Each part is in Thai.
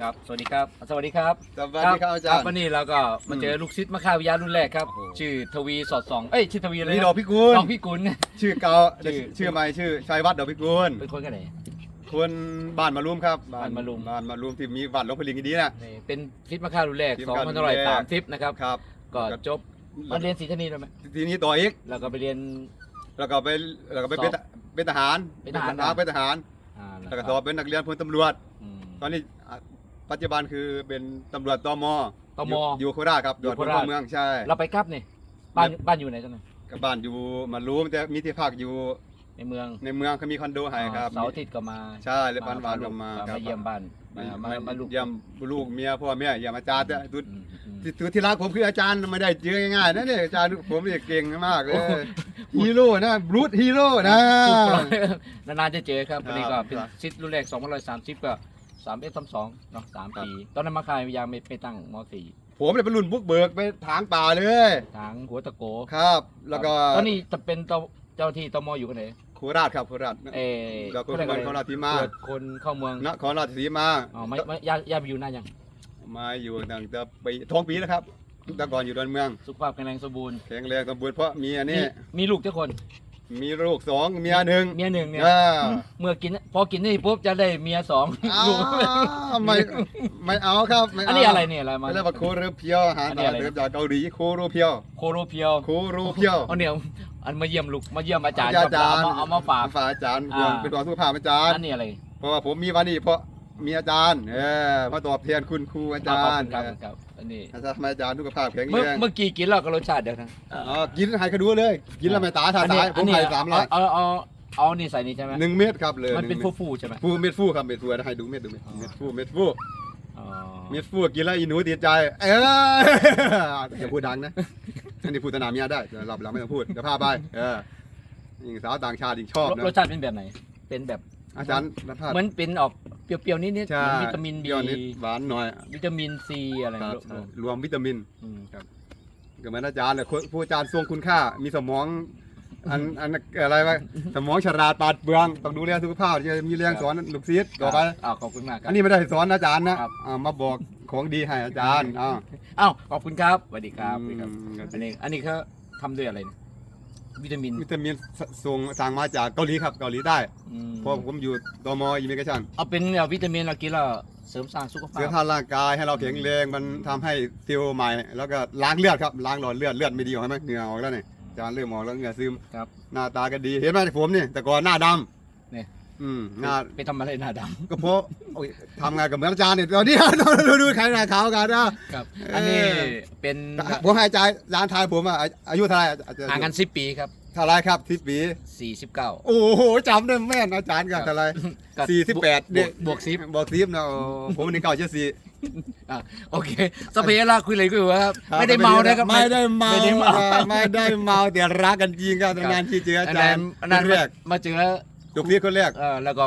ครับสวัสดีครับ สวัสดีครับสวัสดีครับอาจารย์วันนี้เราก็มาเจอลูกศิษย์มะข่าวิทยารุ่นแรกครับโอ้โหชื่อทวีสอดส่องเอ้ยชื่อทวีอะไรนี่นะดอกพิกุลดอกพี่กุลชื่อเก่าชื่อชื่อใหม่ชื่อชัยวัฒน์ดอกพิกุลเป็นคนกันไหนคนบ้านมารุมครับบ้านมารุมบ้านมารุมที่มีวัดหลวงพลิงดีๆนะนี่เป็นศิษย์มะข่ารุ่นแรกศิษย์สองมะข่าพันรุ่นแรกสามสิบนะครับครับก็จบมาเรียนศรีธนีด้วยไหมทีนี้ต่ออีกแล้วก็ไปเรียนแล้วก็ไปแล้วก็ไปสอบเป็นเป็นทหารเป็นทหารเป็นทหารอ่าแล้วก็สอบเป็นนักเรียนพลตำรวจอืมตอนนี้อะ ปัจจุบันคือเป็นตำรวจตมตมอยู่อยู่โคราชครับอยู่ตรวจโคคนราชเข้าเมืองใช่เราไปกลับนี่บ้านบ้านอยู่ไหนจังไหนกับบ้านอยู่มารุมแต่มีที่พักอยู่ในเมืองในเมืองเขามีคอนโดให้ครับ เสาร์อาทิตย์ก็มาใช่เลยบ้านหวานก็มาครับมาเยี่ยมบ้านมามามาลูกเยี่ยมลูกเมียพ่อแม่เยี่ยมอาจารย์แต่ตุอืมอืม ที่ตัวที่รักผมคืออาจารย์ไม่ได้เจอง่ายๆนะเนี่ยอาจารย์ผมเนี่ยเก่งมากเลยโอ้โหฮีโร่นะบรูทฮีโร่นะพูดเพราะนานๆจะเจอครับครับวันนี้ก็เป็นครับ ซิดรุ่นแรก2 1 3 0ก็ 3 1 3 2เนาะ3ปี ตอนนั้นมาคายยังไม่ไม่ตั้งมผมเนี่ยเป็นรุ่นบุกเบิกไปทางป่าเลย .4 ทางหัวตะโกครับ แล้วก็ตอนนี้จะเป็นเจ้าเจ้าที่ตมอยู่กันไหนโคราชครับโคราชเออแล้วก็คนโคราชที่มาตรวจคนเข้าเมืองนครราชสีมาอ๋อไม่ไม่ย่าย่าไปอยู่นานยังมาอยู่ตั้งแต่ปีท้องปีแล้วครับแต่ก่อนอยู่ดอนเมือง สุขภาพแข็งแรงสมบูรณ์แข็งแรงสมบูรณ์เพราะมีอันนี้มีมีลูกเจ้าคน มีลูกสองเมียหนึ่งเมียหนึ่งเนี่ยอ่าเมื่อกินพอกินนี่ปุ๊บจะได้เมียสองอ้าลูกวไม่ไม่เอาครับไม่เาอันนี้อะไรเนี่ยอะไรมา เรียกว่าโคโรเพียวอาหารอันตนี้ลาอะไรดเติมจากเกาหลีโคโรเพียวโคโรเพียวโคโรเพียวเอาเนี่ยอันมาเยี่ยมลูกมาเยี่ยมอาจารย์อาจารย์เอมเอามาฝาก ฝากอาจารย์อ่า เป็นตัวสุภาพอาจารย์ อันนี้อะไรเพราะว่าผมมีวันนี้เพราะ มีอาจารย์เออมาตอบแทนคุณครูอาจารย์ครับครับอันนี้อาจารย์ทำไมอาจารย์สุขภาพแข็งเมื่อแรงเมื่อกี้กินแล้วก็รสชาติเดียวนะอ๋อกินให้กระดูเลย กินแล้วไม่ตายถ้าตายผมให้สามล้านเอาเอาเอานี่ใส่นี่ใช่ไหมหนึ่งเม็ดครับเลยมันเป็นหฟูงฟูๆใช่ไหมฟูเม็ดฟูครับเม็ดฟูให้ดูเม็ดดูเม็ดอ๋อเม็ดฟูเม็ดฟูอ๋อเม็ดฟูกินแล้วอีหนูติดใจ เอออย่าพูดดังนะอันนี้พูดตนาเมียได้เดี๋ยวเราเราไม่ต้องพูดเดี๋ยวพาไปเออยิงสาวต่างชาติยิงชอบรนะรสชาติเป็นแบบไหน เป็นแบบอาจารย์รับภาพ เหมือนเป็นออกเปรี้ยวๆนิดๆเหใช่มือนวิตามินบีเดี๋ยวนิดหวานหน่อยวิตามินซีอะไรครับรวมใช่รวมวิตามินอืมก็เหมือนอาจารย์เลยผู้อาจารย์ทรงคุณค่า มีสมอง อันอันอะไรวะสมองฉลาดปราดเปรืองต้องดูแลสุขภาพจะมีแรงสอนลูกศิษย์ต่อไปอ้าวขอบคุณมากครัอับ นนี้ไม่ได้สอนอาจารย์นะครับ อ่ามาบอกของดีให้อาจารย์อ้าว อ้าวขอบคุณครับสวัสดีครับอืมสวัสดีครับอันนี้อันนี้เขาทำด้วยอะไรเนี่ยวิตามินวิตามินส่งสั่งมาจากเกาหลีครับเกาหลีใต้ อืม เพราะผมอยู่ตมอิมิเกชันเอาเป็นเอาวิตามินเรากินแล้วเสริมสร้างสุขภาเสริพมทางร่างกายให้เราแข็งแรงมันทำให้เซลล์ใหม่ แล้วก็ล้างเลือดครับล้างหลอดเลือดเลือดไม่ดีออกไหมเหงื่อออกแล้วนี่อาจารย์เริ่มออกแล้วเหงื่อซึมครับ หน้าตาก็ดีเห็นไหมผมนี่แต่ก่อนหน้าดำเนี่ย อืมหน้าไปทำอะไรหน้าดก็เพราะโอ้ยทำงานกับเหมือนอาจารย์เนี่ยตอนนี้ ดูดูใครหน้าขาวกันนะำครับ อันนี้เป็นผมให้อาจารย์อาจารย์ทายผมอะอาอายุเท่าไหรอาจารย์ห่างกันสิบปีครับเท่าไหรครับสิบปีสี่สิบเก้า โอ้โหจำได้แม่นอาจารย์กันเท่าไหรสี่สิบแปดบเนี่วยกบวกสิบบอกสิบนะโอ้ผมหนึ่งเก้าเจ็ดสี่ อะโอเคสเปรย์ละคุยเลยคุยว่าครับไม่ได้เมานะครับ ไม่ได้เมาไม่ได้เมา ไม่ได้เมาแต่รักกันจริงครับนานที่เจออาอันจารนั้นย์อันนั้นคนแรกมาเจอ ลูกพี่คนแรกเออแล้วก็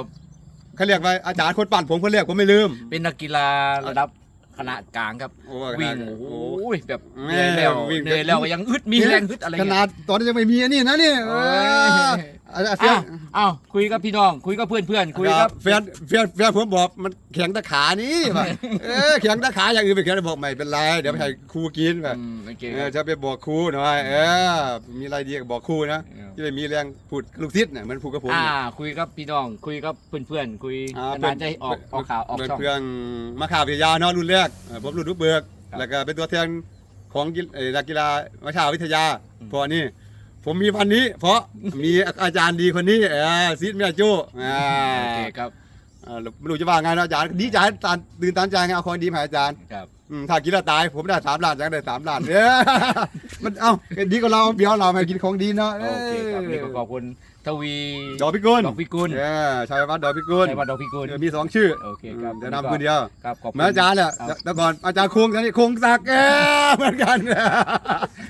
เขาเรียกว่าอาจารย์คนปั่นผมคนแรกผมไม่ลืม เป็นนักกีฬาระดับคณะกลางครับ โอ้วิ่งโอ้โอ้โหโหแบบแม่เหนื่อยแล้ววิ่ง เหนื่อยแล้วก็ยังอึดมีแรงอึดอะไรขเงี้นายดตอนนี้ยังไม่มีอันนี้นะเนี่ยโอ้ยเออ อาจารอ้าวย์อ้าวคุยกับพี่น้อง คุยกับเพื่อนเพื่อนๆคุยกับแฟนแฟนแฟนผมบอกมันแข็งตะขานี่ว่ะเออแข็งตะขาอย่างอื่นไปแข็งบอกไม่เป็นไรเดี๋ยวไปให้ครูกินว่ะอืมโอเคเอคอรับจะไปบอกครูหน่อยเออมีอะไรดีก็บอกครูนะจะได้มีแรงพูดลูกศิษย์เนี่ยเหมันพูดกับผมอ่าเนี่ยคุยกับพี่น้องคุยกับเพื่อนเพื่อนๆคุยอ่านานๆจะออกออกข่าวออกเป็นช่องเพื่อนมาข่าววิทยาเนาะรุ่นแรกเออผมรุ่นรุ่นเบิกครับแล้วก็เป็นตัวแทนของกีฬเอ่อนักกีฬามาข่าววิทยาอืมเพราะนี่ ผมมีวันนี้ เพราะมีอาจารย์ดีคนนี้เออซิดเมียโจ้อ่าโอเคครับ เอ่อไม่รู้จะว่าไงนะอาจารย์ดีใจตานตื่นตันใจไงเอาของดีมาให้อาจารย์ ครับ อืมถ้ากินแล้วตาย ผมได้สามล้านจังได้สามล้านเอ้ยมันเอ้าดีกว่าเราเบียวเราไม่กินของดีเนาะโอเคครับนี่ก็ขอบคุณทวีดอกพิกุลดอกพิกุลเออชัยวัฒน์ดอกพิกุลใช่ว่าดอกพิกุลเออมีสองชื่อโอเคครับมจะนำคนเดียวครับขอบคุเหณมือนอาจารย์แหละครับแต่ก่อนอาจารย์คงตอนนี้คงศักดิ์เอ้ยเหมือนกัน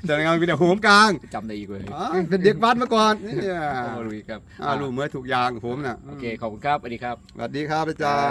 แต่งานเป็นแต่โหมกลางจำได้อีกเลยอ๋อเป็นเด็กวัดมาก่อนเนี่ยโอ้ลุยครับอ่ารู้เมื่อถูกอย่างผมน่ะโอเคขอบคุณครับสวัสดีครับสวัสดีครับอาจารย์